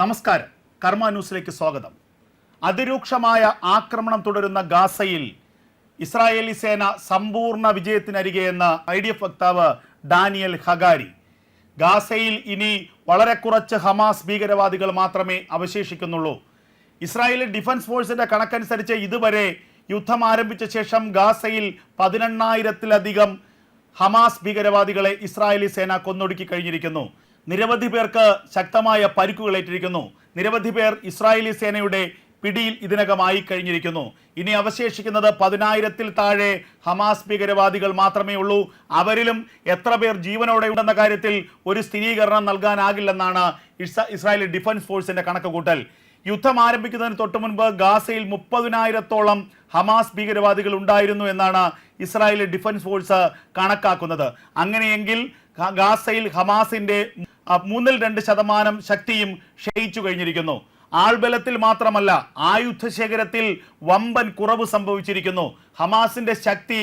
നമസ്കാരം. കർമ്മ ന്യൂസിലേക്ക് സ്വാഗതം. അതിരൂക്ഷമായ ആക്രമണം തുടരുന്ന ഗാസയിൽ ഇസ്രായേലി സേന സമ്പൂർണ വിജയത്തിനരികെ എന്ന ഐ ഡി എഫ് വക്താവ് ഡാനിയൽ ഹഗാരി. ഗാസയിൽ ഇനി വളരെ കുറച്ച് ഹമാസ് ഭീകരവാദികൾ മാത്രമേ അവശേഷിക്കുന്നുള്ളൂ. ഇസ്രായേലി ഡിഫൻസ് ഫോഴ്സിന്റെ കണക്കനുസരിച്ച് ഇതുവരെ യുദ്ധം ആരംഭിച്ച ശേഷം ഗാസയിൽ പതിനെണ്ണായിരത്തിലധികം ഹമാസ് ഭീകരവാദികളെ ഇസ്രായേലി സേന കൊന്നൊടുക്കി കഴിഞ്ഞിരിക്കുന്നു. നിരവധി പേർക്ക് ശക്തമായ പരിക്കുകളേറ്റിരിക്കുന്നു നിരവധി പേർ ഇസ്രായേലി സേനയുടെ പിടിയിൽ ഇതിനകമായി കഴിഞ്ഞിരിക്കുന്നു. ഇനി അവശേഷിക്കുന്നത് പതിനായിരത്തിൽ താഴെ ഹമാസ് ഭീകരവാദികൾ മാത്രമേ ഉള്ളൂ. അവരിലും എത്ര പേർ ജീവനോടെ ഉണ്ടെന്ന കാര്യത്തിൽ ഒരു സ്ഥിരീകരണം നൽകാനാകില്ലെന്നാണ് ഇസ്ര- ഇസ്രായേലി ഡിഫൻസ് ഫോഴ്സിന്റെ കണക്കുകൂട്ടൽ. യുദ്ധം ആരംഭിക്കുന്നതിന് തൊട്ടു മുൻപ് ഗാസയിൽ മുപ്പതിനായിരത്തോളം ഹമാസ് ഭീകരവാദികൾ ഉണ്ടായിരുന്നു എന്നാണ് ഇസ്രായേൽ ഡിഫൻസ് ഫോഴ്സ് കണക്കാക്കുന്നത്. അങ്ങനെയെങ്കിൽ ഗാസയിൽ ഹമാസിന്റെ മൂന്നിൽ രണ്ട് ശതമാനം ശക്തിയും ക്ഷയിച്ചു കഴിഞ്ഞിരിക്കുന്നു. ആൾബലത്തിൽ മാത്രമല്ല ആയുധ ശേഖരത്തിൽ വമ്പൻ കുറവ് സംഭവിച്ചിരിക്കുന്നു. ഹമാസിന്റെ ശക്തി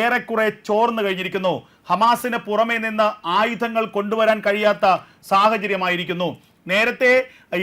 ഏറെക്കുറെ ചോർന്നു കഴിഞ്ഞിരിക്കുന്നു. ഹമാസിന് പുറമേ നിന്ന് ആയുധങ്ങൾ കൊണ്ടുവരാൻ കഴിയാത്ത സാഹചര്യമായിരിക്കുന്നു. നേരത്തെ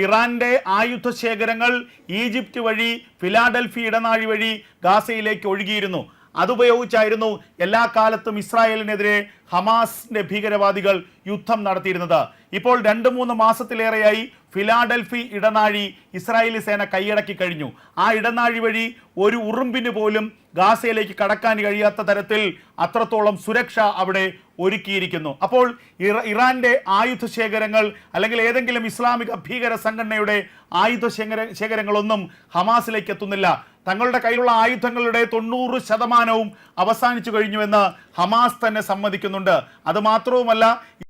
ഇറാന്റെ ആയുധ ശേഖരങ്ങൾ ഈജിപ്റ്റ് വഴി ഫിലാഡൽഫി ഇടനാഴി വഴി ഗാസയിലേക്ക് ഒഴുകിയിരുന്നു. അതുപയോഗിച്ചായിരുന്നു എല്ലാ കാലത്തും ഇസ്രായേലിനെതിരെ ഹമാസിന്റെ ഭീകരവാദികൾ യുദ്ധം നടത്തിയിരുന്നത്. ഇപ്പോൾ രണ്ട് മൂന്ന് മാസത്തിലേറെയായി ഫിലാഡൽഫി ഇടനാഴി ഇസ്രായേലി സേന കൈയടക്കി കഴിഞ്ഞു. ആ ഇടനാഴി വഴി ഒരു ഉറുമ്പിന് പോലും ഗാസയിലേക്ക് കടക്കാൻ കഴിയാത്ത തരത്തിൽ അത്രത്തോളം സുരക്ഷ അവിടെ ഒരുക്കിയിരിക്കുന്നു. അപ്പോൾ ഇറ- ഇറാന്റെ ആയുധ ശേഖരങ്ങൾ അല്ലെങ്കിൽ ഏതെങ്കിലും ഇസ്ലാമിക ഭീകര സംഘടനയുടെ ആയുധ ശേഖര ശേഖരങ്ങളൊന്നും ഹമാസിലേക്ക് എത്തുന്നില്ല. തങ്ങളുടെ കയ്യിലുള്ള ആയുധങ്ങളുടെ തൊണ്ണൂറ് ശതമാനവും അവസാനിച്ചു കഴിഞ്ഞുവെന്ന് ഹമാസ് തന്നെ സമ്മതിക്കുന്നുണ്ട്. അത് മാത്രവുമല്ല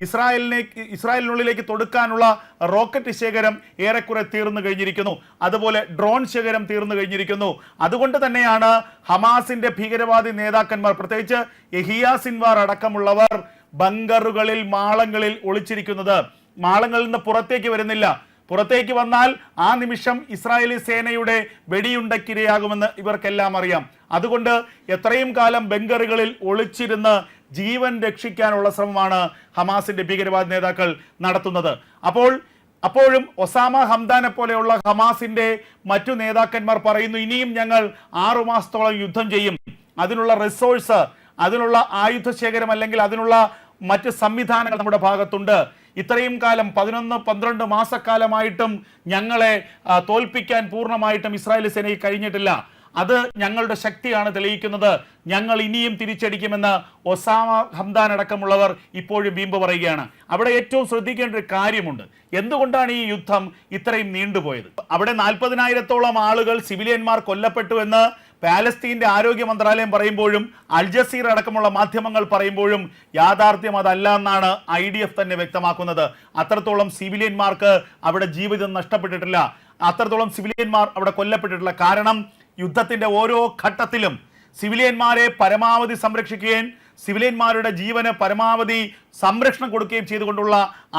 ഇസ്രായേലിനെ ഇസ്രായേലിനുള്ളിലേക്ക് തൊടുക്കാനുള്ള റോക്കറ്റ് ശേഖരം ഏറെക്കുറെ തീർന്നു കഴിഞ്ഞിരിക്കുന്നു. അതുപോലെ ഡ്രോൺ ശേഖരം തീർന്നു കഴിഞ്ഞിരിക്കുന്നു. അതുകൊണ്ട് തന്നെയാണ് ഹമാസിന്റെ ഭീകരവാദി നേതാക്കന്മാർ പ്രത്യേകിച്ച് യഹിയ സിൻവാർ അടക്കമുള്ളവർ ബങ്കറുകളിൽ മാളങ്ങളിൽ ഒളിച്ചിരിക്കുന്നത്. മാളങ്ങളിൽ നിന്ന് പുറത്തേക്ക് വരുന്നില്ല. പുറത്തേക്ക് വന്നാൽ ആ നിമിഷം ഇസ്രായേലി സേനയുടെ വെടിയുണ്ടക്കിരയാകുമെന്ന് ഇവർക്കെല്ലാം അറിയാം. അതുകൊണ്ട് എത്രയും കാലം ബംഗറുകളിൽ ഒളിച്ചിരുന്ന് ജീവൻ രക്ഷിക്കാനുള്ള ശ്രമമാണ് ഹമാസിന്റെ ഭീകരവാദ നേതാക്കൾ നടത്തുന്നത്. അപ്പോൾ അപ്പോഴും ഒസാമ ഹംദാനെ പോലെയുള്ള ഹമാസിന്റെ മറ്റു നേതാക്കന്മാർ പറയുന്നു ഇനിയും ഞങ്ങൾ ആറു മാസത്തോളം യുദ്ധം ചെയ്യും. അതിനുള്ള റിസോഴ്സ് അതിനുള്ള ആയുധ ശേഖരം അല്ലെങ്കിൽ അതിനുള്ള മറ്റ് സംവിധാനങ്ങൾ നമ്മുടെ ഭാഗത്തുണ്ട്. ഇത്രയും കാലം പതിനൊന്ന് പന്ത്രണ്ട് മാസക്കാലമായിട്ടും ഞങ്ങളെ തോൽപ്പിക്കാൻ പൂർണമായിട്ടും ഇസ്രായേൽ സേനയ്ക്ക് കഴിഞ്ഞിട്ടില്ല. അത് ഞങ്ങളുടെ ശക്തിയാണ് തെളിയിക്കുന്നത്. ഞങ്ങൾ ഇനിയും തിരിച്ചടിക്കുമെന്ന് ഒസാമ ഹംദാൻ അടക്കമുള്ളവർ ഇപ്പോഴും വീമ്പ് പറയുകയാണ്. അവിടെ ഏറ്റവും ശ്രദ്ധിക്കേണ്ട ഒരു കാര്യമുണ്ട്. എന്തുകൊണ്ടാണ് ഈ യുദ്ധം ഇത്രയും നീണ്ടുപോയത്? അവിടെ നാൽപ്പതിനായിരത്തോളം ആളുകൾ സിവിലിയന്മാർ കൊല്ലപ്പെട്ടു എന്ന് പാലസ്തീന്റെ ആരോഗ്യ മന്ത്രാലയം പറയുമ്പോഴും അൽ ജസീർ അടക്കമുള്ള മാധ്യമങ്ങൾ പറയുമ്പോഴും യാഥാർത്ഥ്യം അതല്ല എന്നാണ് ഐ ഡി എഫ് തന്നെ വ്യക്തമാക്കുന്നത്. അത്രത്തോളം സിവിലിയന്മാർക്ക് അവിടെ ജീവിതം നഷ്ടപ്പെട്ടിട്ടില്ല. അത്രത്തോളം സിവിലിയന്മാർ അവിടെ കൊല്ലപ്പെട്ടിട്ടില്ല. കാരണം യുദ്ധത്തിന്റെ ഓരോ ഘട്ടത്തിലും സിവിലിയന്മാരെ പരമാവധി സംരക്ഷിക്കുകയും സിവിലിയന്മാരുടെ ജീവന് പരമാവധി സംരക്ഷണം കൊടുക്കുകയും ചെയ്തുകൊണ്ടുള്ള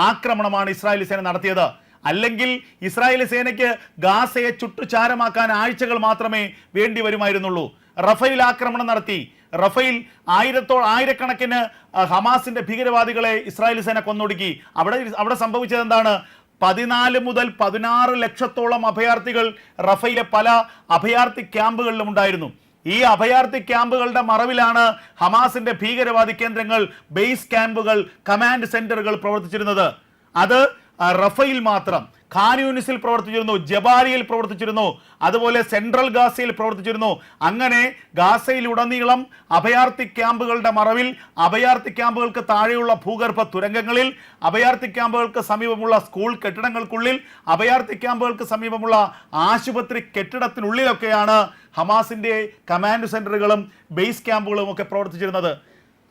ആക്രമണമാണ് ഇസ്രായേലി സേന നടത്തിയത്. അല്ലെങ്കിൽ ഇസ്രായേലി സേനയ്ക്ക് ഗാസയെ ചുട്ടുചാരമാക്കാൻ ആഴ്ചകൾ മാത്രമേ വേണ്ടി വരുമായിരുന്നുള്ളൂ. റഫേൽ ആക്രമണം നടത്തി. റഫേൽ ആയിരത്തോ ആയിരക്കണക്കിന് ഹമാസിന്റെ ഭീകരവാദികളെ ഇസ്രായേലി സേന കൊന്നൊടുക്കി. അവിടെ അവിടെ സംഭവിച്ചത് എന്താണ് പതിനാല് മുതൽ പതിനാറ് ലക്ഷത്തോളം അഭയാർത്ഥികൾ റഫയിലെ പല അഭയാർത്ഥി ക്യാമ്പുകളിലും ഉണ്ടായിരുന്നു. ഈ അഭയാർത്ഥി ക്യാമ്പുകളുടെ മറവിലാണ് ഹമാസിന്റെ ഭീകരവാദി കേന്ദ്രങ്ങൾ ബേസ് ക്യാമ്പുകൾ കമാൻഡ് സെന്ററുകൾ പ്രവർത്തിച്ചിരുന്നത്. അത് റഫയിൽ മാത്രം. ഖാൻ യൂണിസിൽ പ്രവർത്തിച്ചിരുന്നു ജബാലിയിൽ പ്രവർത്തിച്ചിരുന്നു അതുപോലെ സെൻട്രൽ ഗാസയിൽ പ്രവർത്തിച്ചിരുന്നു. അങ്ങനെ ഗാസയിലുടനീളം അഭയാർത്ഥി ക്യാമ്പുകളുടെ മറവിൽ അഭയാർത്ഥി ക്യാമ്പുകൾക്ക് താഴെയുള്ള ഭൂഗർഭ തുരങ്കങ്ങളിൽ അഭയാർത്ഥി ക്യാമ്പുകൾക്ക് സമീപമുള്ള സ്കൂൾ കെട്ടിടങ്ങൾക്കുള്ളിൽ അഭയാർത്ഥി ക്യാമ്പുകൾക്ക് സമീപമുള്ള ആശുപത്രി കെട്ടിടത്തിനുള്ളിലൊക്കെയാണ് ഹമാസിന്റെ കമാൻഡ് സെന്ററുകളും ബേസ് ക്യാമ്പുകളും ഒക്കെ പ്രവർത്തിച്ചിരുന്നത്.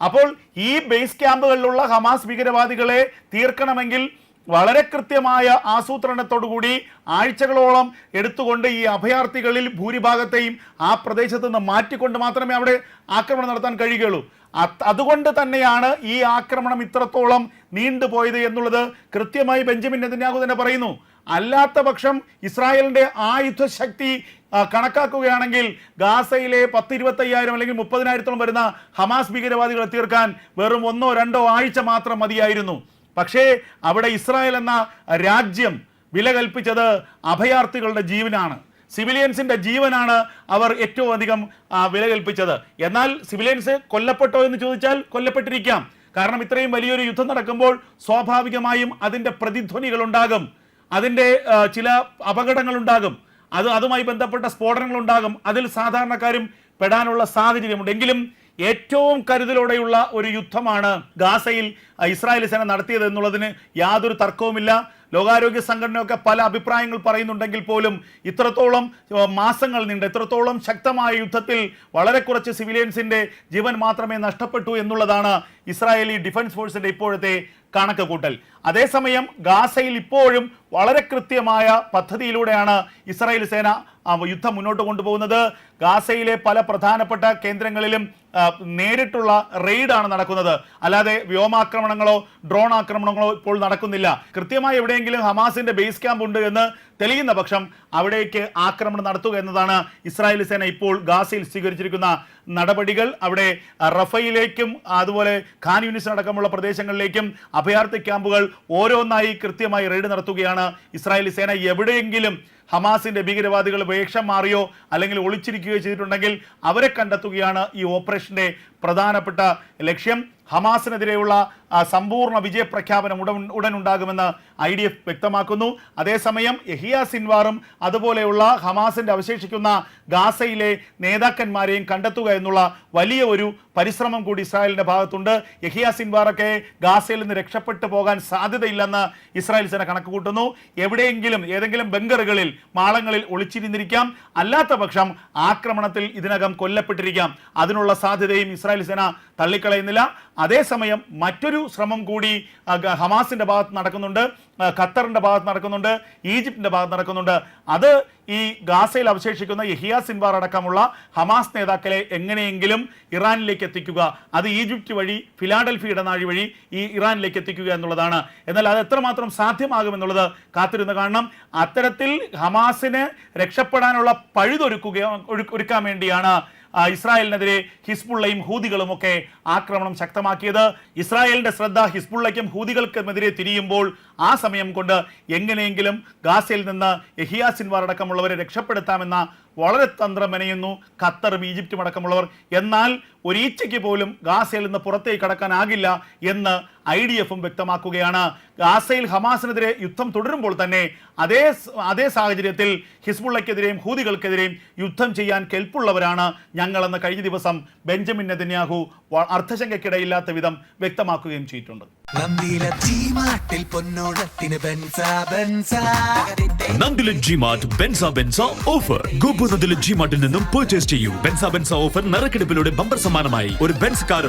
അപ്പോൾ ഈ ബേസ് ക്യാമ്പുകളിലുള്ള ഹമാസ് ഭീകരവാദികളെ തീർക്കണമെങ്കിൽ വളരെ കൃത്യമായ ആസൂത്രണത്തോടുകൂടി ആഴ്ചകളോളം എടുത്തുകൊണ്ട് ഈ അഭയാർത്ഥികളിൽ ഭൂരിഭാഗത്തെയും ആ പ്രദേശത്ത് നിന്ന് മാറ്റിക്കൊണ്ട് മാത്രമേ അവിടെ ആക്രമണം നടത്താൻ കഴിയുകയുള്ളൂ. അതുകൊണ്ട് തന്നെയാണ് ഈ ആക്രമണം ഇത്രത്തോളം നീണ്ടുപോയത് എന്നുള്ളത് കൃത്യമായി ബെഞ്ചമിൻ നെതന്യാഹു തന്നെ പറയുന്നു. അല്ലാത്ത പക്ഷം ഇസ്രായേലിന്റെ ആയുധ ശക്തി കണക്കാക്കുകയാണെങ്കിൽ ഗാസയിലെ പത്ത് ഇരുപത്തയ്യായിരം അല്ലെങ്കിൽ മുപ്പതിനായിരത്തോളം വരുന്ന ഹമാസ് ഭീകരവാദികളെ തീർക്കാൻ വെറും ഒന്നോ രണ്ടോ ആഴ്ച മാത്രം മതിയായിരുന്നു. പക്ഷേ അവിടെ ഇസ്രായേൽ എന്ന രാജ്യം വില കൽപ്പിച്ചത് അഭയാർത്ഥികളുടെ ജീവനാണ്. സിവിലിയൻസിന്റെ ജീവനാണ് അവർ ഏറ്റവും അധികം വില കൽപ്പിച്ചത് എന്നാൽ സിവിലിയൻസ് കൊല്ലപ്പെട്ടോ എന്ന് ചോദിച്ചാൽ കൊല്ലപ്പെട്ടിരിക്കാം. കാരണം ഇത്രയും വലിയൊരു യുദ്ധം നടക്കുമ്പോൾ സ്വാഭാവികമായും അതിന്റെ പ്രതിധ്വനികൾ ഉണ്ടാകും അതിന്റെ ചില അപകടങ്ങൾ ഉണ്ടാകും അത് അതുമായി ബന്ധപ്പെട്ട സ്ഫോടനങ്ങൾ ഉണ്ടാകും അതിൽ സാധാരണക്കാരും പെടാനുള്ള സാഹചര്യമുണ്ട്. എങ്കിലും ഏറ്റവും കരുതലോടെയുള്ള ഒരു യുദ്ധമാണ് ഗാസയിൽ ഇസ്രായേൽ സേന നടത്തിയത് എന്നുള്ളതിന് യാതൊരു തർക്കവുമില്ല. ലോകാരോഗ്യ സംഘടനയൊക്കെ പല അഭിപ്രായങ്ങൾ പറയുന്നുണ്ടെങ്കിൽ പോലും ഇത്രത്തോളം മാസങ്ങൾ നീണ്ട ഇത്രത്തോളം ശക്തമായ യുദ്ധത്തിൽ വളരെ കുറച്ച് സിവിലിയൻസിന്റെ ജീവൻ മാത്രമേ നഷ്ടപ്പെട്ടു എന്നുള്ളതാണ് ഇസ്രായേലി ഡിഫൻസ് ഫോഴ്സിന്റെ ഇപ്പോഴത്തെ കണക്ക് കൂട്ടൽ അതേസമയം ഗാസയിൽ ഇപ്പോഴും വളരെ കൃത്യമായ പദ്ധതിയിലൂടെയാണ് ഇസ്രായേൽ സേന യുദ്ധം മുന്നോട്ട് കൊണ്ടുപോകുന്നത്. ഗാസയിലെ പല പ്രധാനപ്പെട്ട കേന്ദ്രങ്ങളിലും നേരിട്ടുള്ള റെയ്ഡാണ് നടക്കുന്നത്. അല്ലാതെ വ്യോമാക്രമണങ്ങളോ ഡ്രോൺ ആക്രമണങ്ങളോ ഇപ്പോൾ നടക്കുന്നില്ല. കൃത്യമായി എവിടെയെങ്കിലും ഹമാസിന്റെ ബേസ് ക്യാമ്പ് ഉണ്ട് എന്ന് തെളിയുന്ന പക്ഷം അവിടേക്ക് ആക്രമണം നടത്തുക എന്നതാണ് ഇസ്രായേൽ സേന ഇപ്പോൾ ഗാസയിൽ സ്വീകരിച്ചിരിക്കുന്ന നടപടികൾ. അവിടെ റഫയിലേക്കും അതുപോലെ ഖാൻ യൂണിസ് അടക്കമുള്ള പ്രദേശങ്ങളിലേക്കും അഭയാർത്ഥി ക്യാമ്പുകൾ ഓരോന്നായി കൃത്യമായി റെയ്ഡ് നടത്തുകയാണ് ഇസ്രായേൽ സേന എവിടെയെങ്കിലും ഹമാസിന്റെ ഭീകരവാദികൾ വേഷം മാറിയോ അല്ലെങ്കിൽ ഒളിച്ചിരിക്കുകയോ ചെയ്തിട്ടുണ്ടെങ്കിൽ അവരെ കണ്ടെത്തുകയാണ് ഈ ഓപ്പറേഷന്റെ പ്രധാനപ്പെട്ട ലക്ഷ്യം. ഹമാസിനെതിരെയുള്ള സമ്പൂർണ വിജയപ്രഖ്യാപനം ഉടൻ ഉടൻ ഉണ്ടാകുമെന്ന് ഐ ഡി എഫ് വ്യക്തമാക്കുന്നു. അതേസമയം യഹിയ സിൻവാറും അതുപോലെയുള്ള ഹമാസിന്റെ അവശേഷിക്കുന്ന ഗാസയിലെ നേതാക്കന്മാരെയും കണ്ടെത്തുക എന്നുള്ള വലിയ ഒരു പരിശ്രമം കൂടി ഇസ്രായേലിന്റെ ഭാഗത്തുണ്ട്. യഹിയ സിൻവാറൊക്കെ ഗാസയിൽ നിന്ന് രക്ഷപ്പെട്ടു പോകാൻ സാധ്യതയില്ലെന്ന് ഇസ്രായേൽ സേന കണക്ക് കൂട്ടുന്നു എവിടെയെങ്കിലും ഏതെങ്കിലും ബങ്കറുകളിൽ മാളങ്ങളിൽ ഒളിച്ചിരുന്നിരിക്കാം. അല്ലാത്ത പക്ഷം ആക്രമണത്തിൽ ഇതിനകം കൊല്ലപ്പെട്ടിരിക്കാം. അതിനുള്ള സാധ്യതയും ഇസ്രായേൽ സേന തള്ളിക്കളയുന്നില്ല. അതേസമയം മറ്റൊരു ശ്രമം കൂടി ഹമാസിന്റെ ഭാഗത്ത് നടക്കുന്നുണ്ട് ഖത്തറിന്റെ ഭാഗത്ത് നടക്കുന്നുണ്ട് ഈജിപ്തിന്റെ ഭാഗത്ത് നടക്കുന്നുണ്ട്. അത് ഈ ഗാസയിൽ അവശേഷിക്കുന്ന യഹിയ സിൻവാർ അടക്കമുള്ള ഹമാസ് നേതാക്കളെ എങ്ങനെയെങ്കിലും ഇറാനിലേക്ക് എത്തിക്കുക അത് ഈജിപ്റ്റ് വഴി ഫിലാഡൽഫി ഇടനാഴി വഴി ഈ ഇറാനിലേക്ക് എത്തിക്കുക എന്നുള്ളതാണ്. എന്നാൽ അത് എത്രമാത്രം സാധ്യമാകുമെന്നുള്ളത് കാത്തിരുന്ന് കാണണം. അത്തരത്തിൽ ഹമാസിന് രക്ഷപ്പെടാനുള്ള പഴുതൊരുക്കുക ഒരുക്കാൻ വേണ്ടിയാണ് ഇസ്രായേലിനെതിരെ ഹിസ്ബുള്ളയും ഹൂതികളും ഒക്കെ ആക്രമണം ശക്തമാക്കിയത്. ഇസ്രായേലിന്റെ ശ്രദ്ധ ഹിസ്ബുള്ളയ്ക്കും ഹൂതികൾക്കുമെതിരെ തിരിയുമ്പോൾ ആ സമയം കൊണ്ട് എങ്ങനെയെങ്കിലും ഗാസയിൽ നിന്ന് എഹിയാസിൻവാർ അടക്കമുള്ളവരെ രക്ഷപ്പെടുത്താമെന്ന വളരെ തന്ത്രം മെനയുന്നു. ഖത്തറും ഈജിപ്തും അടക്കമുള്ളവർ. എന്നാൽ ഒരീച്ചയ്ക്ക് പോലും ഗാസയിൽ നിന്ന് പുറത്തേക്ക് കടക്കാനാകില്ല എന്ന് ഐ ഡി എഫും വ്യക്തമാക്കുകയാണ്. ഗാസയിൽ ഹമാസിനെതിരെ യുദ്ധം തുടരുമ്പോൾ തന്നെ അതേ അതേ സാഹചര്യത്തിൽ ഹിസ്ബുള്ളയ്ക്കെതിരെയും ഹൂതികൾക്കെതിരെയും യുദ്ധം ചെയ്യാൻ കെൽപ്പുള്ളവരാണ് ഞങ്ങളെന്ന് കഴിഞ്ഞ ദിവസം ബെഞ്ചമിൻ നെതന്യാഹു അർത്ഥശങ്കയ്ക്കിടയില്ലാത്ത വിധം വ്യക്തമാക്കുകയും ചെയ്തിട്ടുണ്ട്. നന്ദില ജി മാർട്ട് ബെൻസ ബെൻസ ഓഫർ നന്ദില ജി മാർട്ടിൽ നിന്നും പർച്ചേസ് ചെയ്യൂ. ബെൻസ ബെൻസ ഓഫർ നറുക്കെടുപ്പിലൂടെ ബമ്പർ സമ്മാനമായി. ഒരു ബെൻസ് കാറും